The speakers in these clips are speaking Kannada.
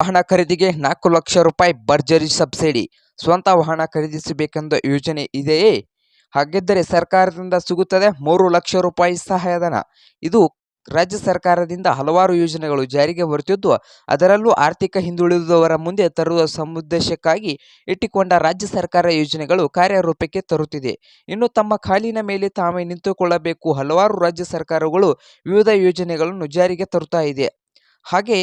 ವಾಹನ ಖರೀದಿಗೆ ನಾಲ್ಕು ಲಕ್ಷ ರೂಪಾಯಿ ಭರ್ಜರಿ ಸಬ್ಸಿಡಿ. ಸ್ವಂತ ವಾಹನ ಖರೀದಿಸಬೇಕೆಂದು ಯೋಜನೆ ಇದೆಯೇ? ಹಾಗಿದ್ದರೆ ಸರ್ಕಾರದಿಂದ ಸಿಗುತ್ತದೆ ಮೂರು ಲಕ್ಷ ರೂಪಾಯಿ ಸಹಾಯಧನ. ಇದು ರಾಜ್ಯ ಸರ್ಕಾರದಿಂದ ಹಲವಾರು ಯೋಜನೆಗಳು ಜಾರಿಗೆ ಬರುತ್ತಿದ್ದು, ಅದರಲ್ಲೂ ಆರ್ಥಿಕ ಹಿಂದುಳಿದವರ ಮುಂದೆ ತರುವ ಸಮುದ್ದೇಶಕ್ಕಾಗಿ ಇಟ್ಟುಕೊಂಡ ರಾಜ್ಯ ಸರ್ಕಾರ ಯೋಜನೆಗಳು ಕಾರ್ಯರೂಪಕ್ಕೆ ತರುತ್ತಿದೆ. ಇನ್ನು ತಮ್ಮ ಕಾಲಿನ ಮೇಲೆ ತಾವೇ ನಿಂತುಕೊಳ್ಳಬೇಕು. ಹಲವಾರು ರಾಜ್ಯ ಸರ್ಕಾರಗಳು ವಿವಿಧ ಯೋಜನೆಗಳನ್ನು ಜಾರಿಗೆ ತರುತ್ತಾ ಇದೆ. ಹಾಗೆ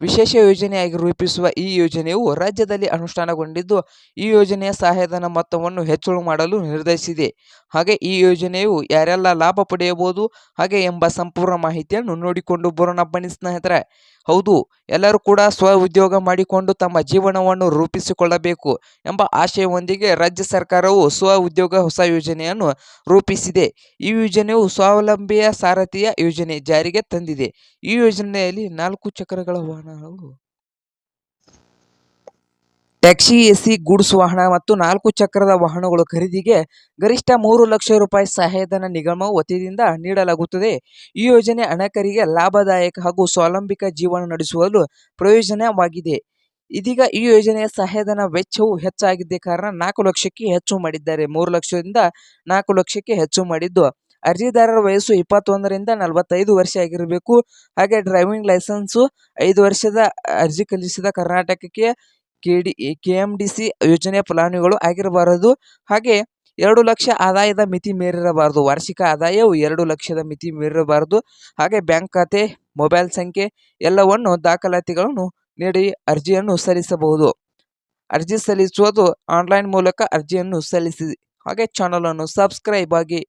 ವಿಶೇಷ ಯೋಜನೆಯಾಗಿ ರೂಪಿಸುವ ಈ ಯೋಜನೆಯು ರಾಜ್ಯದಲ್ಲಿ ಅನುಷ್ಠಾನಗೊಂಡಿದ್ದು, ಈ ಯೋಜನೆಯ ಸಹಾಯಧನ ಮೊತ್ತವನ್ನು ಹೆಚ್ಚಳ ಮಾಡಲು ನಿರ್ಧರಿಸಿದೆ. ಹಾಗೆ ಈ ಯೋಜನೆಯು ಯಾರೆಲ್ಲ ಲಾಭ ಪಡೆಯಬಹುದು, ಹಾಗೆ ಎಂಬ ಸಂಪೂರ್ಣ ಮಾಹಿತಿಯನ್ನು ನೋಡಿಕೊಂಡು ಬರೋಣ ಬನ್ನಿ ಸ್ನೇಹಿತರೆ. ಹೌದು, ಎಲ್ಲರೂ ಕೂಡ ಸ್ವ ಉದ್ಯೋಗ ಮಾಡಿಕೊಂಡು ತಮ್ಮ ಜೀವನವನ್ನು ರೂಪಿಸಿಕೊಳ್ಳಬೇಕು ಎಂಬ ಆಶಯವೊಂದಿಗೆ ರಾಜ್ಯ ಸರ್ಕಾರವು ಸ್ವ ಉದ್ಯೋಗ ಹೊಸ ಯೋಜನೆಯನ್ನು ರೂಪಿಸಿದೆ. ಈ ಯೋಜನೆಯು ಸ್ವಾವಲಂಬಿಯ ಸಾರಥಿಯ ಯೋಜನೆ ಜಾರಿಗೆ ತಂದಿದೆ. ಈ ಯೋಜನೆಯಲ್ಲಿ ನಾಲ್ಕು ಚಕ್ರಗಳ ವಾಹನಗಳು ಟ್ಯಾಕ್ಸಿ ಎಸಿ ಗೂಡ್ಸ್ ವಾಹನ ಮತ್ತು ನಾಲ್ಕು ಚಕ್ರದ ವಾಹನಗಳು ಖರೀದಿಗೆ ಗರಿಷ್ಠ ಮೂರು ಲಕ್ಷ ರೂಪಾಯಿ ಸಹಾಯಧನ ನಿಗಮ ವತಿಯಿಂದ ನೀಡಲಾಗುತ್ತದೆ. ಈ ಯೋಜನೆ ಅನೇಕರಿಗೆ ಲಾಭದಾಯಕ ಹಾಗೂ ಸ್ವಾವಲಂಬಿಕ ಜೀವನ ನಡೆಸುವಲು ಪ್ರಯೋಜನವಾಗಿದೆ. ಇದೀಗ ಈ ಯೋಜನೆಯ ಸಹಾಯಧನ ವೆಚ್ಚವು ಹೆಚ್ಚಾಗಿದ್ದ ಕಾರಣ ನಾಲ್ಕು ಲಕ್ಷಕ್ಕೆ ಹೆಚ್ಚು ಮಾಡಿದ್ದಾರೆ. ಮೂರು ಲಕ್ಷದಿಂದ ನಾಲ್ಕು ಲಕ್ಷಕ್ಕೆ ಹೆಚ್ಚು ಮಾಡಿದ್ದು ಅರ್ಜಿದಾರರ ವಯಸ್ಸು ಇಪ್ಪತ್ತೊಂದರಿಂದ ನಲವತ್ತೈದು ವರ್ಷ ಆಗಿರಬೇಕು. ಹಾಗೆ ಡ್ರೈವಿಂಗ್ ಲೈಸೆನ್ಸು ಐದು ವರ್ಷದ ಅರ್ಜಿ ಕಲಿಸಿದ ಕರ್ನಾಟಕಕ್ಕೆ K D K M D C ಯೋಜನೆಯ ಫಲಾನುಭವಿಗಳು ಆಗಿರಬಾರದು. ಹಾಗೆ ಎರಡು ಲಕ್ಷ ಆದಾಯದ ಮಿತಿ ಮೀರಿರಬಾರದು. ವಾರ್ಷಿಕ ಆದಾಯವು ಎರಡು ಲಕ್ಷದ ಮಿತಿ ಮೀರಿರಬಾರದು. ಹಾಗೆ ಬ್ಯಾಂಕ್ ಖಾತೆ, ಮೊಬೈಲ್ ಸಂಖ್ಯೆ ಎಲ್ಲವನ್ನು ದಾಖಲಾತಿಗಳನ್ನು ನೀಡಿ ಅರ್ಜಿಯನ್ನು ಸಲ್ಲಿಸಬಹುದು. ಅರ್ಜಿ ಸಲ್ಲಿಸುವುದು ಆನ್ಲೈನ್ ಮೂಲಕ ಅರ್ಜಿಯನ್ನು ಸಲ್ಲಿಸಿ, ಹಾಗೆ ಚಾನಲನ್ನು ಸಬ್ಸ್ಕ್ರೈಬ್ ಆಗಿ